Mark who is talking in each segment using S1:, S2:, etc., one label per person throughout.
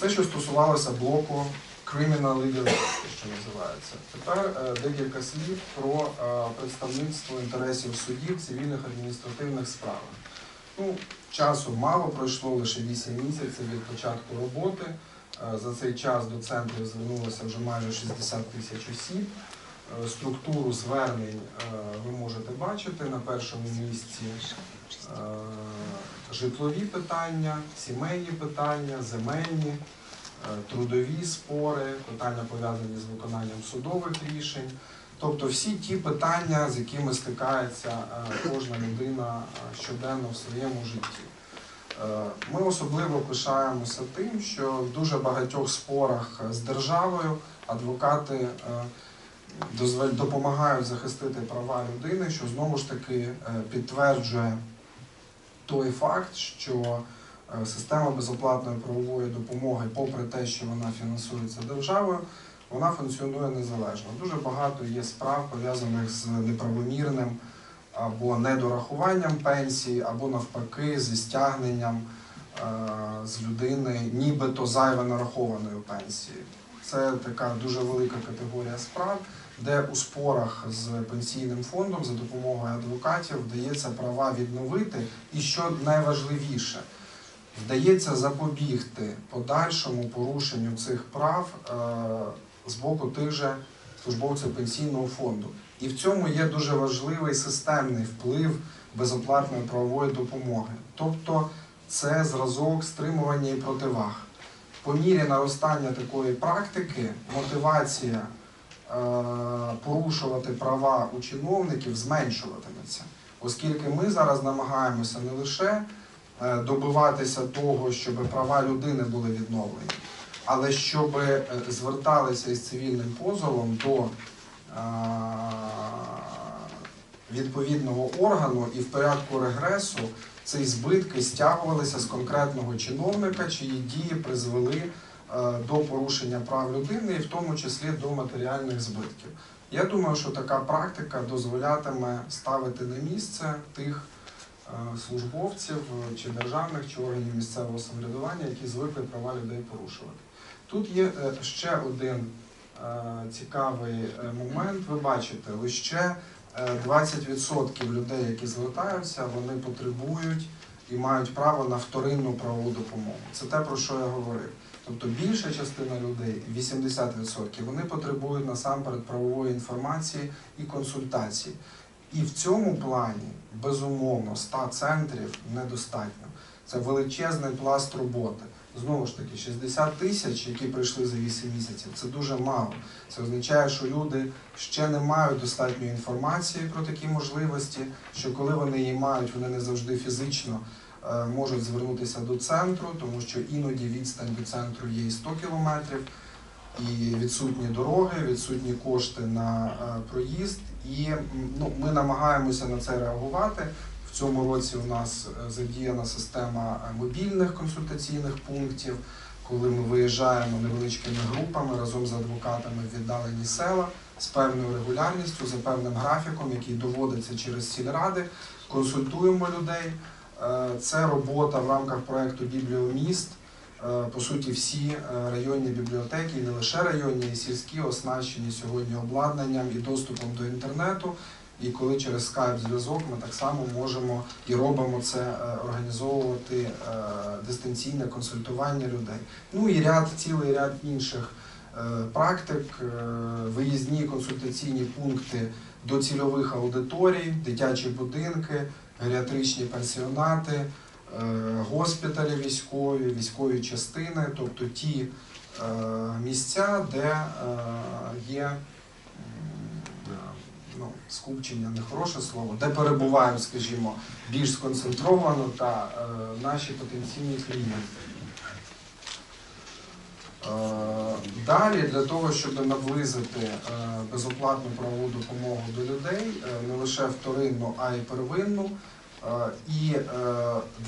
S1: Це що стосувалося блоку Criminal Aid, що називається. Тепер е, декілька слів про е, представництво інтересів судів цивільних адміністративних справах. Ну, часу мало, пройшло лише 8 місяців від початку роботи. Е, За цей час до центру звернулося вже майже 60 тисяч осіб. Структуру звернень ви можете бачити на першому місці житлові питання, сімейні питання, земельні, е, трудові спори, питання пов'язані з виконанням судових рішень. Тобто всі ті питання, з якими стикається е, кожна людина е, щоденно в своєму житті. Е, Ми особливо пишаємося тим, що в дуже багатьох спорах з державою адвокати е, допомагають захистити права людини, що знову ж таки е, підтверджує той факт, що е, система безоплатної правової допомоги, попри те, що вона фінансується державою, вона функціонує незалежно. Дуже багато є справ пов'язаних з неправомірним або недорахуванням пенсії, або навпаки зі стягненням е, з людини нібито зайво нарахованої пенсії. Це така дуже велика категорія справ, де у спорах з пенсійним фондом за допомогою адвокатів вдається права відновити, і що найважливіше, вдається запобігти подальшому порушенню цих прав е, з боку тих же службовців пенсійного фонду. І в цьому є дуже важливий системний вплив безоплатної правової допомоги. Тобто це зразок стримування і противаг. По мірі наростання такої практики мотивація порушувати права у чиновників зменшуватиметься, оскільки ми зараз намагаємося не лише е, добиватися того, щоб права людини були відновлені, але щоб е, зверталися із цивільним позовом до е, відповідного органу і в порядку регресу ці збитки стягувалися з конкретного чиновника, чиї дії призвели е, до порушення прав людини, і в тому числі до матеріальних збитків. Я думаю, що така практика дозволятиме ставити на місце тих е, службовців е, чи державних, чи органів місцевого самоврядування, які звикли права людей порушувати. Тут є е, ще один е, цікавий е, момент. Ви бачите, лише е, 20% людей, які звертаються, вони потребують і мають право на вторинну правову допомогу. Це те, про що я говорив. Тобто більша частина людей, 80%, вони потребують насамперед правової інформації і консультації. І в цьому плані, безумовно, 100 центрів недостатньо. Це величезний пласт роботи. Знову ж таки, 60 тисяч, які прийшли за 8 місяців, це дуже мало. Це означає, що люди ще не мають достатньої інформації про такі можливості, що коли вони її мають, вони не завжди фізично можуть звернутися до центру, тому що іноді відстань до центру є і 100 кілометрів, і відсутні дороги, відсутні кошти на е, проїзд. І ну, ми намагаємося на це реагувати. В цьому році у нас е, задіяна система е, мобільних консультаційних пунктів, коли ми виїжджаємо невеличкими групами разом з адвокатами в віддалені села з певною регулярністю, за певним графіком, який доводиться через сільради, консультуємо людей. Е, Це робота в рамках проекту Бібліоміст. Е, По суті, всі е, районні бібліотеки, і не лише районні, і сільські, оснащені сьогодні обладнанням і доступом до інтернету. І коли через скайп зв'язок ми так само можемо і робимо це організовувати дистанційне консультування людей. Ну і ряд, цілий ряд інших практик, виїзні консультаційні пункти до цільових аудиторій, дитячі будинки, геріатричні пансіонати, е, госпіталі військові, військові частини, тобто ті е, місця, де е, є ну, скупчення, нехороше слово, де перебувають, скажімо, більш сконцентровано та наші потенційні клієнти. Е, Далі для того, щоб наблизити е, безоплатну правову допомогу до людей, е, не лише вторинну, а й первинну, і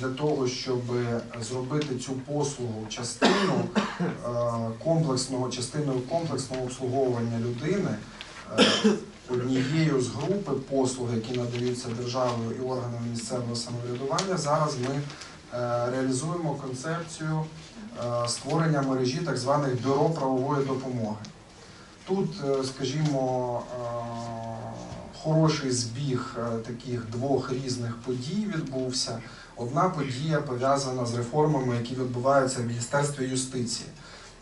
S1: для того, щоб зробити цю послугу частину комплексного частиною комплексного обслуговування людини. Однією з групи послуг, які надаються державою і органами місцевого самоврядування, зараз ми реалізуємо концепцію створення мережі так званих бюро правової допомоги. Тут, е, скажімо, е, хороший збіг е, таких двох різних подій відбувся. Одна подія пов'язана з реформами, які відбуваються в Міністерстві юстиції,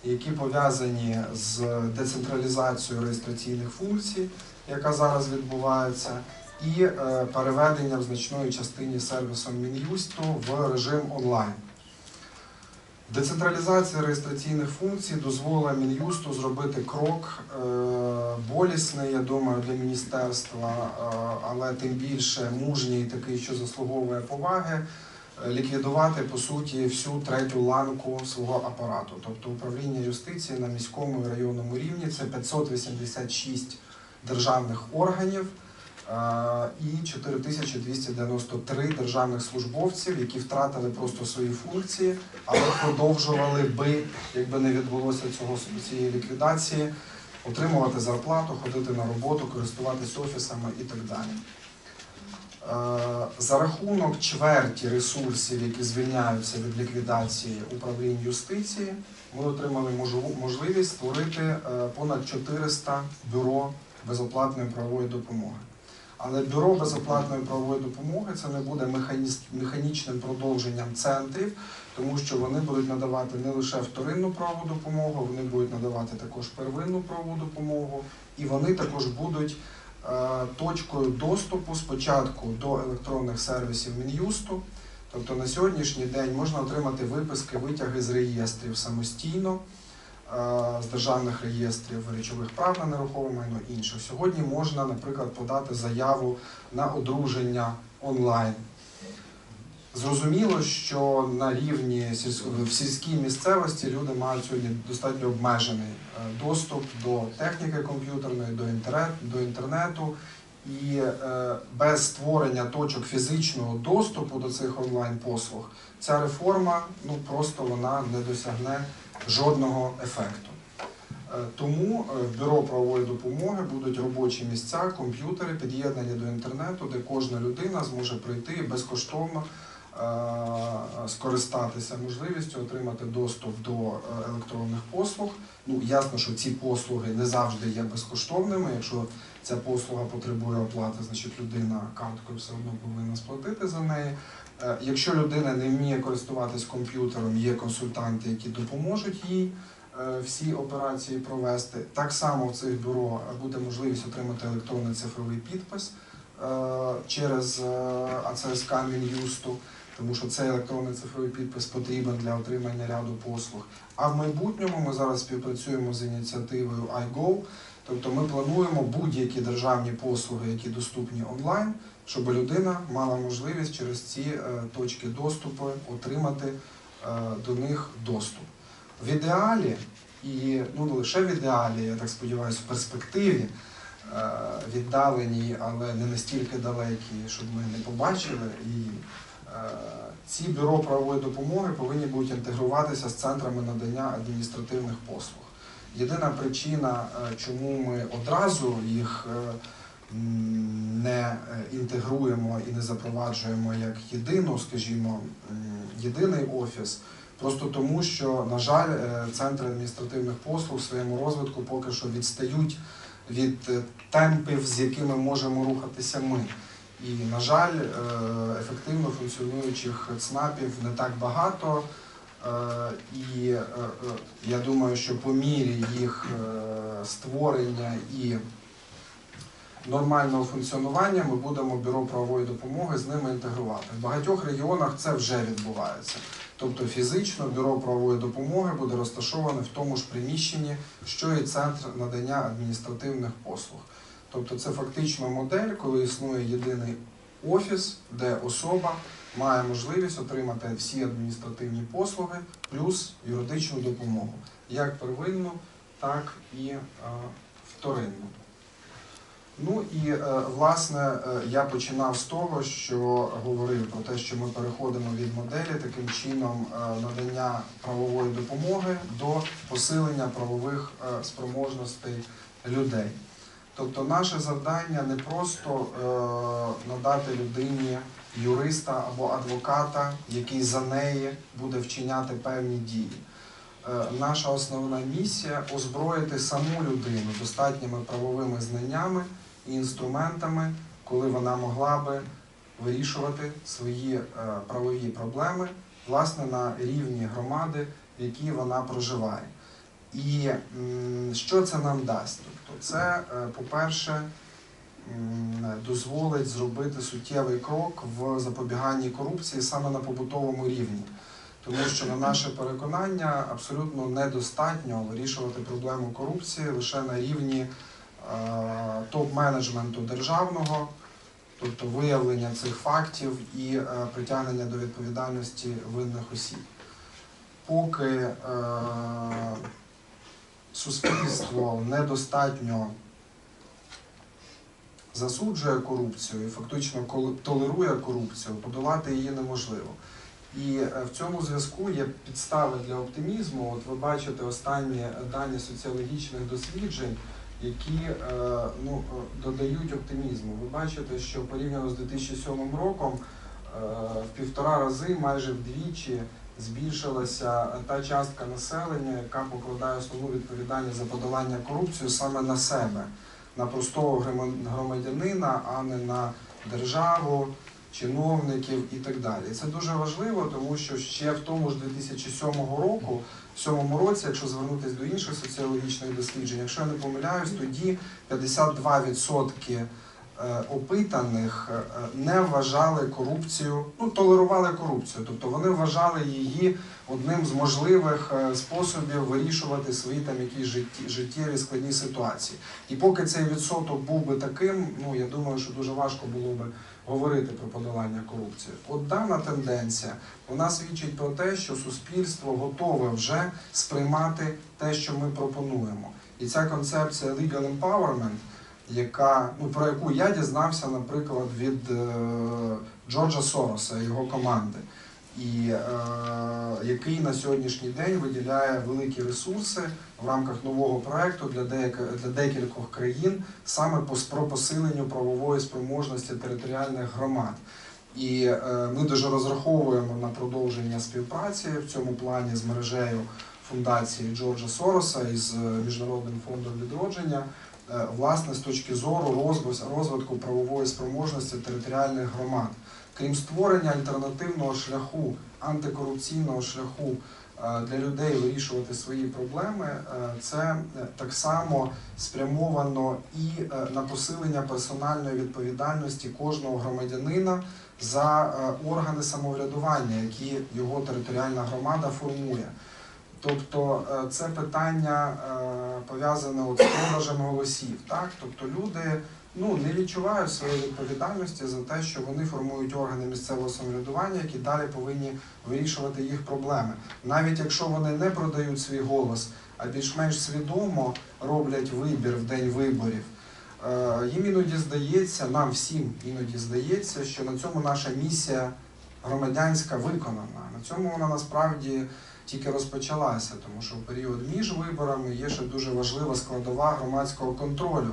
S1: які пов'язані з децентралізацією реєстраційних функцій, яка зараз відбувається, і е, переведенням значної частині сервісом Мін'юсту в режим онлайн. Децентралізація реєстраційних функцій дозволила Мін'юсту зробити крок е, болісний, я думаю, для міністерства, е, але тим більше мужній, такий, що заслуговує поваги, е, ліквідувати по суті всю третю ланку свого апарату, тобто управління юстиції на міському і районному рівні це 586 державних органів і 4293 державних службовців, які втратили просто свої функції, але продовжували би, якби не відбулося цього цієї ліквідації, отримувати зарплату, ходити на роботу, користуватись офісами і так далі. За рахунок чверті ресурсів, які звільняються від ліквідації управління юстиції, ми отримали можливість створити е, понад 400 бюро безоплатної правової допомоги. Але бюро безоплатної правової допомоги це не буде механічним продовженням центрів, тому що вони будуть надавати не лише вторинну правову допомогу, вони будуть надавати також первинну правову допомогу, і вони також будуть е, точкою доступу спочатку до електронних сервісів Мін'юсту. Тобто на сьогоднішній день можна отримати виписки, витяги з реєстрів самостійно, з державних реєстрів речових прав на нерухоме майно інших. Сьогодні можна, наприклад, подати заяву на одруження онлайн. Зрозуміло, що на рівні в сільській місцевості люди мають сьогодні достатньо обмежений е, доступ до техніки комп'ютерної, до, інтернету. І е, без створення точок фізичного доступу до цих онлайн-послуг ця реформа ну просто вона не досягне жодного ефекту. Е, Тому е, в бюро правової допомоги будуть робочі місця, комп'ютери під'єднані до інтернету, де кожна людина зможе прийти і безкоштовно е, скористатися можливістю отримати доступ до е, електронних послуг. Ну ясно, що ці послуги не завжди є безкоштовними. Якщо ця послуга потребує оплати, значить людина карткою все одно повинна сплатити за неї. Е, Якщо людина не вміє користуватись комп'ютером, є консультанти, які допоможуть їй е, всі операції провести. Так само в цих бюро буде можливість отримати електронний цифровий підпис е, через АЦСК Мін'юсту, тому що цей електронний цифровий підпис потрібен для отримання ряду послуг. А в майбутньому ми зараз співпрацюємо з ініціативою iGo, тобто ми плануємо будь-які державні послуги, які доступні онлайн, щоб людина мала можливість через ці е, точки доступу отримати е, до них доступ. В ідеалі, і ну не лише в ідеалі, я так сподіваюся, в перспективі е, віддаленій, але не настільки далекій, щоб ми не побачили її. Ці бюро правової допомоги повинні будуть інтегруватися з центрами надання адміністративних послуг. Єдина причина, чому ми одразу їх не е, інтегруємо і не запроваджуємо як єдину, скажімо, єдиний офіс, просто тому, що, на жаль, е, центри адміністративних послуг в своєму розвитку поки що відстають від е, темпів, з якими можемо рухатися ми. І, на жаль, ефективно функціонуючих ЦНАПів не так багато. І я думаю, що по мірі їх створення і нормального функціонування ми будемо бюро правової допомоги з ними інтегрувати. В багатьох регіонах це вже відбувається. Тобто фізично бюро правової допомоги буде розташоване в тому ж приміщенні, що і центр надання адміністративних послуг. Тобто це фактично модель, коли існує єдиний офіс, де особа має можливість отримати всі адміністративні послуги плюс юридичну допомогу, як первинну, так і е, вторинну. Ну і е, власне е, я починав з того, що говорив про те, що ми переходимо від моделі таким чином е, надання правової допомоги до посилення правових спроможностей людей. Тобто наше завдання не просто надати людині юриста або адвоката, який за неї буде вчиняти певні дії. наша основна місія озброїти саму людину достатніми правовими знаннями і інструментами, коли вона могла би вирішувати свої е, правові проблеми власне на рівні громади, в якій вона проживає. І що це нам дасть? Тобто, це, е, по-перше, дозволить зробити суттєвий крок в запобіганні корупції саме на побутовому рівні. Тому що, на наше переконання, абсолютно недостатньо вирішувати проблему корупції лише на рівні топ-менеджменту державного, тобто виявлення цих фактів і е, притягнення до відповідальності винних осіб. Поки е, суспільство недостатньо засуджує корупцію і фактично толерує корупцію, подолати її неможливо. І е, в цьому зв'язку є підстави для оптимізму. От ви бачите останні дані соціологічних досліджень, які е, ну, е, додають оптимізму. Ви бачите, що порівняно з 2007 роком е, в півтора рази, майже вдвічі, збільшилася та частка населення, яка покладає основну відповідальність за подолання корупції саме на себе, на простого грома- громадянина, а не на державу, чиновників і так далі. Це дуже важливо, тому що ще в тому ж 2007 року, в цьому році, якщо звернутися до інших соціологічних досліджень, якщо я не помиляюсь, тоді 52% е, опитаних е, не вважали корупцію, ну толерували корупцію, тобто вони вважали її одним з можливих е, способів вирішувати свої там якісь життєві складні ситуації. І поки цей відсоток був би таким, ну я думаю, що дуже важко було би говорити про подолання корупції. От дана тенденція вона свідчить про те, що суспільство готове вже сприймати те, що ми пропонуємо. І ця концепція legal empowerment, яка ну про яку я дізнався, наприклад, від е, Джорджа Сороса і його команди, і е, який на сьогоднішній день виділяє великі ресурси в рамках нового проекту для деяких для декількох країн саме про посиленню правової спроможності територіальних громад. І е, ми дуже розраховуємо на продовження співпраці в цьому плані з мережею фундації Джорджа Сороса і з Міжнародним фондом відродження, е, власне, з точки зору розвитку правової спроможності територіальних громад. Крім створення альтернативного шляху, антикорупційного шляху е, для людей вирішувати свої проблеми, е, це е, так само спрямовано і на посилення персональної відповідальності кожного громадянина за органи самоврядування, які його територіальна громада формує. Тобто це питання пов'язане з продажем голосів. Так? Тобто люди ну, не відчувають своєї відповідальності за те, що вони формують органи місцевого самоврядування, які далі повинні вирішувати їх проблеми. Навіть якщо вони не продають свій голос, а більш-менш свідомо роблять вибір в день виборів. Е, Їм іноді здається, нам всім іноді здається, що на цьому наша місія громадянська виконана. На цьому вона насправді тільки розпочалася, тому що в період між виборами є ще дуже важлива складова громадського контролю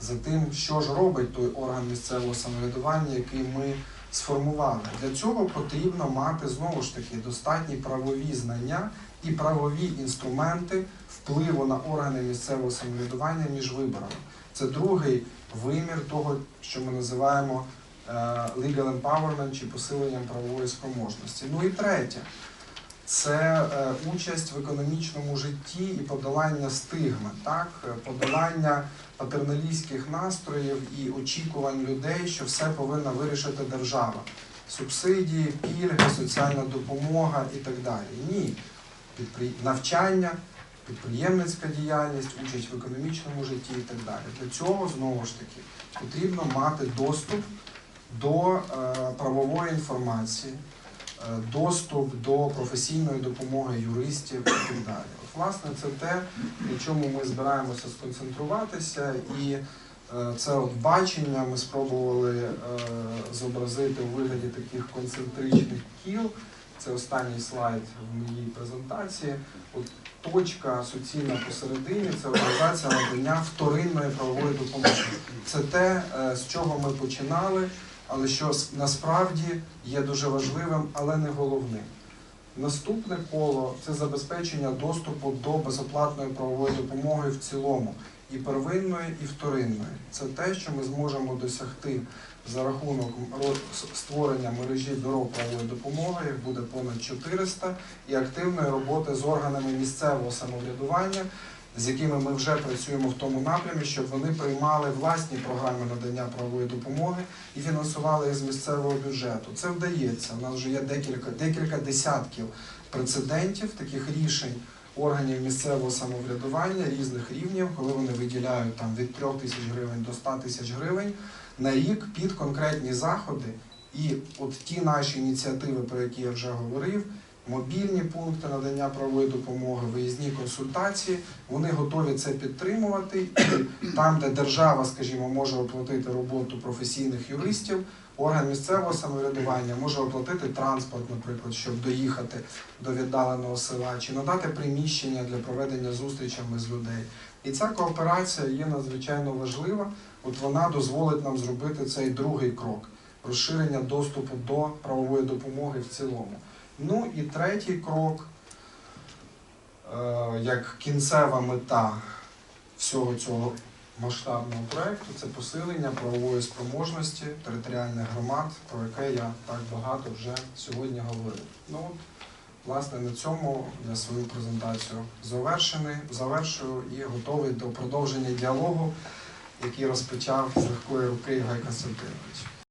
S1: за тим, що ж робить той орган місцевого самоврядування, який ми сформували. Для цього потрібно мати знову ж таки достатні правові знання і правові інструменти впливу на органи місцевого самоврядування між виборами. Це другий вимір того, що ми називаємо е, legal empowerment чи посиленням правової спроможності. Ну і третє це е, участь в економічному житті і подолання стигми, так? Е, подолання патерналістських настроїв і очікувань людей, що все повинна вирішити держава. Субсидії, пільги, соціальна допомога і так далі. Ні. Підпри... Навчання, підприємницька діяльність, участь в економічному житті і так далі. Для цього знову ж таки потрібно мати доступ до е, правової інформації, доступ до професійної допомоги юристів і так далі. От, власне, це те, на чому ми збираємося сконцентруватися, і е, це от бачення ми спробували е, зобразити у вигляді таких концентричних кіл. Це останній слайд в моїй презентації. От точка суцільна посередині це організація надання вторинної правової допомоги. Це те, е, з чого ми починали, але що насправді є дуже важливим, але не головним. Наступне коло це забезпечення доступу до безоплатної правової допомоги в цілому, і первинної, і вторинної. Це те, що ми зможемо досягти за рахунок створення мережі бюро правової допомоги, їх буде понад 400, і активної роботи з органами місцевого самоврядування, з якими ми вже працюємо в тому напрямі, щоб вони приймали власні програми надання правової допомоги і фінансували їх з місцевого бюджету. Це вдається. У нас вже є декілька, декілька десятків прецедентів таких рішень органів місцевого самоврядування різних рівнів, коли вони виділяють там від 3 тисяч гривень до 100 тисяч гривень на рік під конкретні заходи. І от ті наші ініціативи, про які я вже говорив, мобільні пункти надання правової допомоги, виїзні консультації, вони готові це підтримувати. І там, де держава, скажімо, може оплатити роботу професійних юристів, орган місцевого самоврядування може оплатити транспорт, наприклад, щоб доїхати до віддаленого села, чи надати приміщення для проведення зустрічами з людей. І ця кооперація є надзвичайно важлива. От вона дозволить нам зробити цей другий крок розширення доступу до правової допомоги в цілому. Ну і третій крок, е, як кінцева мета всього цього масштабного проекту, це посилення правової спроможності територіальних громад, про яке я так багато вже сьогодні говорив. Ну, от, власне, на цьому я свою презентацію завершений, завершую і готовий до продовження діалогу, який розпочав з легкої руки Ігор Константинович.